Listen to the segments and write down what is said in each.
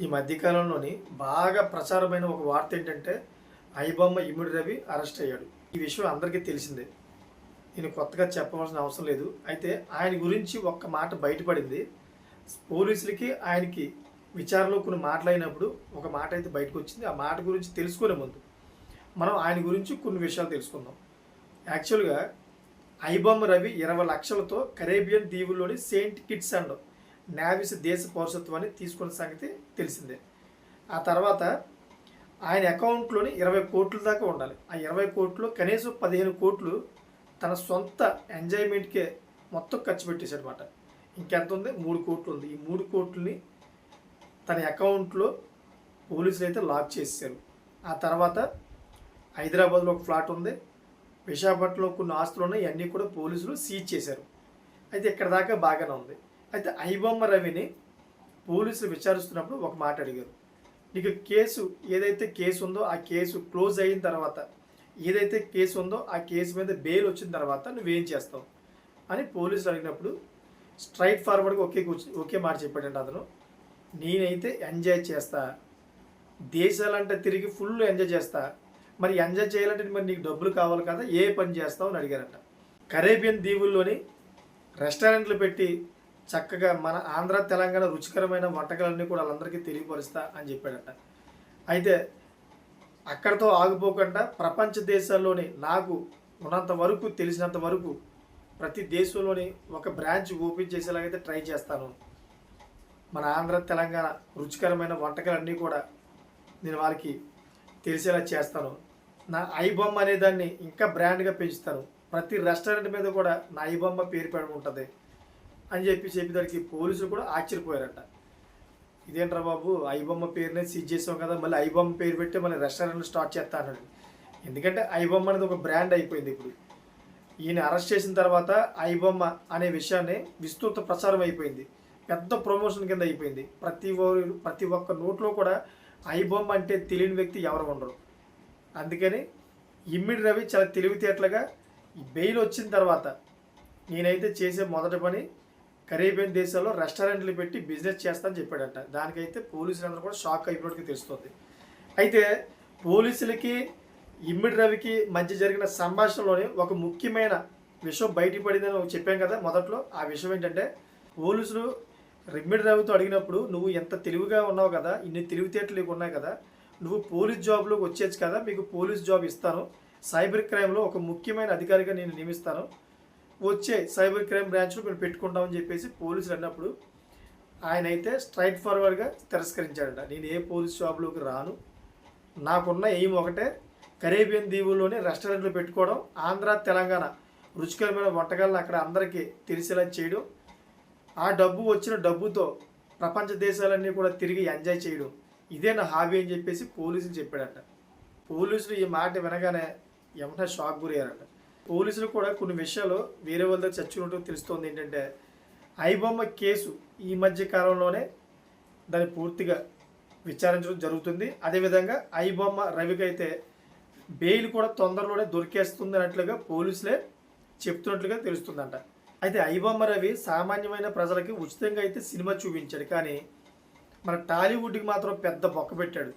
ఈ మధ్యకాలంలోని బాగా ప్రచారమైన ఒక వార్త ఏంటంటే ఐబొమ్మ ఇమిడి రవి అరెస్ట్ అయ్యాడు. ఈ విషయం అందరికీ తెలిసిందే. నేను కొత్తగా చెప్పవలసిన అవసరం లేదు. అయితే ఆయన గురించి ఒక్క మాట బయటపడింది. పోలీసులకి ఆయనకి విచారణలో కొన్ని మాట్లాడినప్పుడు ఒక మాట అయితే బయటకు వచ్చింది ఆ మాట గురించి తెలుసుకునే ముందు మనం ఆయన గురించి కొన్ని విషయాలు తెలుసుకుందాం. యాక్చువల్గా ఐబొమ్మ రవి ఇరవై లక్షలతో కరేబియన్ దీవుల్లోని సెయింట్ కిట్స్ అండ్ నావిస్ దేశ పౌరసత్వాన్ని తీసుకున్న సంగతి తెలిసిందే. ఆ తర్వాత ఆయన అకౌంట్లోని ఇరవై కోట్ల దాకా ఉండాలి. ఆ ఇరవై కోట్లు కనీసం పదిహేను కోట్లు తన సొంత ఎంజాయ్మెంట్కే మొత్తం ఖర్చు పెట్టేశాడనమాట ఇంకెంత ఉంది మూడు కోట్లు ఉంది. ఈ మూడు కోట్లని తన అకౌంట్లో పోలీసులు అయితే లాక్ చేశారు. ఆ తర్వాత హైదరాబాద్లో ఒక ఫ్లాట్ ఉంది. విశాఖపట్నంలో కొన్ని ఆస్తులు ఉన్నాయి ఇవన్నీ కూడా పోలీసులు సీజ్ చేశారు. అయితే ఇక్కడ దాకా బాగానే ఉంది. అయితే ఐబొమ్మ రవిని పోలీసులు విచారిస్తున్నప్పుడు ఒక మాట అడిగారు. నీకు కేసు ఏదైతే కేసు ఉందో ఆ కేసు క్లోజ్ అయిన తర్వాత ఏదైతే కేసు ఉందో ఆ కేసు మీద బెయిల్ వచ్చిన తర్వాత నువ్వేం చేస్తావు? అని పోలీసులు అడిగినప్పుడు స్ట్రైట్ ఫార్వర్డ్గా ఒకే కూర్చు ఒకే మాట చెప్పాడంట అతను. నేనైతే ఎంజాయ్ చేస్తా. దేశాలంటే తిరిగి ఫుల్ ఎంజాయ్ చేస్తా. మరి ఎంజాయ్ చేయాలంటే మరి నీకు డబ్బులు కావాలి కదా ఏ పని చేస్తావు అని అడిగారంట. కరేబియన్ దీవుల్లోని రెస్టారెంట్లు పెట్టి చక్కగా మన ఆంధ్ర తెలంగాణ రుచికరమైన వంటకాలన్నీ కూడా వాళ్ళందరికీ తెలియపరుస్తా అని చెప్పాడట. అయితే అక్కడితో ఆగిపోకుండా ప్రపంచ దేశాల్లోని నాకు ఉన్నంత వరకు తెలిసినంత వరకు ప్రతి దేశంలోని ఒక బ్రాంచ్ ఓపెన్ చేసేలాగైతే ట్రై చేస్తాను. మన ఆంధ్ర తెలంగాణ రుచికరమైన వంటకాలన్నీ కూడా నేను వాళ్ళకి తెలిసేలా చేస్తాను. నా ఐబొమ్మ అనే దాన్ని ఇంకా బ్రాండ్గా పెంచుతాను. ప్రతి రెస్టారెంట్ మీద కూడా నా ఐబొమ్మ పేరు పెడ ఉంటుంది. అని చెప్పి చెప్పేదానికి పోలీసులు కూడా ఆశ్చర్యపోయారట. ఇదేంట్రా బాబు? ఐబొమ్మ పేరునే సీజ్ చేసాం కదా మళ్ళీ ఐబొమ్మ పేరు పెట్టి మళ్ళీ రెస్టారెంట్ స్టార్ట్ చేస్తా అన్నాడు. ఎందుకంటే ఐబొమ్మ అనేది ఒక బ్రాండ్ అయిపోయింది ఇప్పుడు. ఈయన అరెస్ట్ చేసిన తర్వాత ఐబొమ్మ అనే విషయాన్ని విస్తృత ప్రచారం అయిపోయింది. పెద్ద ప్రమోషన్ కింద అయిపోయింది. ప్రతి ప్రతి ఒక్క నోట్లో కూడా ఐబొమ్మ అంటే తెలియని వ్యక్తి ఎవరు ఉండరు. అందుకని ఇమ్మిడి రవి చాలా తెలివితేటలుగా బెయిల్ వచ్చిన తర్వాత నేనైతే చేసే మొదటి పని కరేబియన్ దేశాల్లో రెస్టారెంట్లు పెట్టి బిజినెస్ చేస్తానని చెప్పాడంట. దానికైతే పోలీసులందరూ కూడా షాక్ అయిపోవడానికి తెలుస్తుంది. అయితే పోలీసులకి ఇమ్మిడి రవికి మధ్య జరిగిన సంభాషణలోనే ఒక ముఖ్యమైన విషయం బయటపడిందని చెప్పాం కదా మొదట్లో. ఆ విషయం ఏంటంటే పోలీసులు ఇమ్మిడి రవితో అడిగినప్పుడు నువ్వు ఎంత తెలివిగా ఉన్నావు కదా ఇన్ని తెలివితేటలు నీకు ఉన్నాయి కదా నువ్వు పోలీస్ జాబ్లోకి వచ్చేచ్చు కదా మీకు పోలీస్ జాబ్ ఇస్తాను. సైబర్ క్రైమ్లో ఒక ముఖ్యమైన అధికారిగా నేను నియమిస్తాను. వచ్చే సైబర్ క్రైమ్ బ్రాంచ్లో మేము పెట్టుకుంటామని చెప్పేసి పోలీసులు అన్నప్పుడు ఆయన అయితే స్ట్రైట్ ఫార్వర్డ్గా తిరస్కరించాడట. నేను ఏ పోలీస్ జాబ్లోకి రాను. నాకున్న ఎయిమ్ ఒకటే కరేబియన్ దీవుల్లోనే రెస్టారెంట్లు పెట్టుకోవడం ఆంధ్ర తెలంగాణ రుచికరమైన వంటకాలను అక్కడ అందరికీ తెలిసేలా చేయడం ఆ డబ్బు వచ్చిన డబ్బుతో ప్రపంచ దేశాలన్నీ కూడా తిరిగి ఎంజాయ్ చేయడం ఇదే నా హాబీ అని చెప్పేసి పోలీసులు చెప్పాడట. పోలీసులు ఈ మాట వినగానే ఏమన్నా షాక్ గురయ్యారట. పోలీసులు కూడా కొన్ని విషయాలు వేరే వాళ్ళ దగ్గర చచ్చినట్టు తెలుస్తోంది. ఏంటంటే ఐబొమ్మ కేసు ఈ మధ్య కాలంలోనే దాన్ని పూర్తిగా విచారించడం జరుగుతుంది. అదేవిధంగా ఐబొమ్మ రవికి అయితే బెయిల్ కూడా తొందరలోనే దొరికేస్తుంది అన్నట్లుగా పోలీసులే చెప్తున్నట్లుగా తెలుస్తుందంట. అయితే ఐబొమ్మ రవి సామాన్యమైన ప్రజలకి ఉచితంగా అయితే సినిమా చూపించాడు. కానీ మన టాలీవుడ్కి మాత్రం పెద్ద బొక్క పెట్టాడు.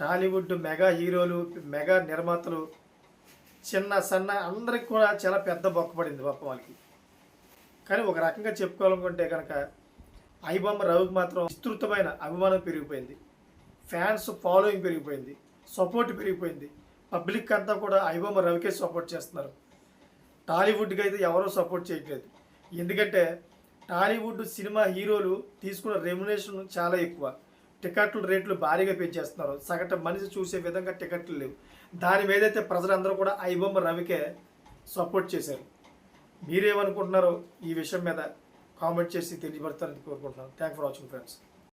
టాలీవుడ్ మెగా హీరోలు మెగా నిర్మాతలు చిన్న సన్న అందరికి కూడా చాలా పెద్ద బొక్క పడింది వాళ్ళకి. కానీ ఒక రకంగా చెప్పుకోవాలనుకుంటే కనుక ఐబొమ్మ రవికి మాత్రం విస్తృతమైన అభిమానం పెరిగిపోయింది. ఫ్యాన్స్ ఫాలోయింగ్ పెరిగిపోయింది. సపోర్ట్ పెరిగిపోయింది. పబ్లిక్ అంతా కూడా ఐబొమ్మ రవికే సపోర్ట్ చేస్తున్నారు. టాలీవుడ్కి అయితే ఎవరూ సపోర్ట్ చేయట్లేదు. ఎందుకంటే టాలీవుడ్ సినిమా హీరోలు తీసుకున్న రెమ్యునేషన్ చాలా ఎక్కువ. టికెట్ల రేట్లు భారీగా పెంచేస్తున్నారు. సగటు మనిషి చూసే విధంగా టికెట్లు లేవు. దాని మీదైతే ప్రజలందరూ కూడా ఐబొమ్మ రవికే సపోర్ట్ చేశారు. మీరేమనుకుంటున్నారో ఈ విషయం మీద కామెంట్ చేసి తెలియపడతారని కోరుకుంటున్నాను. Thank for watching friends